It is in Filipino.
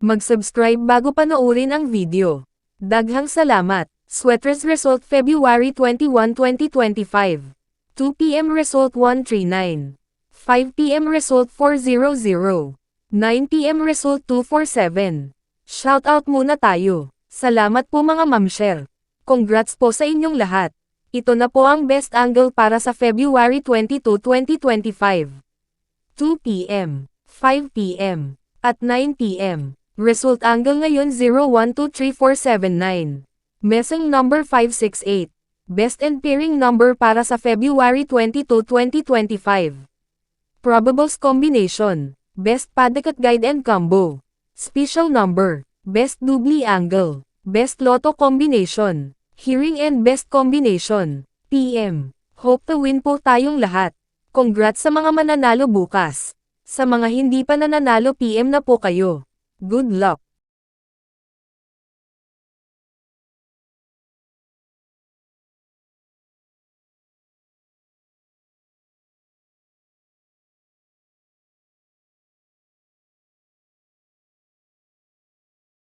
Mag-subscribe bago panoorin ang video. Daghang salamat. Sweaters result February 21, 2025. 2 p.m. result 139. 5 p.m. result 400. 9 p.m. result 247. Shoutout muna tayo. Salamat po mga mamshel. Congrats po sa inyong lahat. Ito na po ang best angle para sa February 22, 2025. 2 p.m., 5 p.m., at 9 p.m. Result angle ngayon 01234779. Messing number 568. Best and pairing number para sa February 22, 2025. Probables combination. Best Padakat Guide and Combo. Special number. Best Doubly Angle. Best Lotto Combination. Hearing and Best Combination. PM. Hope to win po tayong lahat. Congrats sa mga mananalo bukas. Sa mga hindi pa nananalo PM na po kayo. Good luck.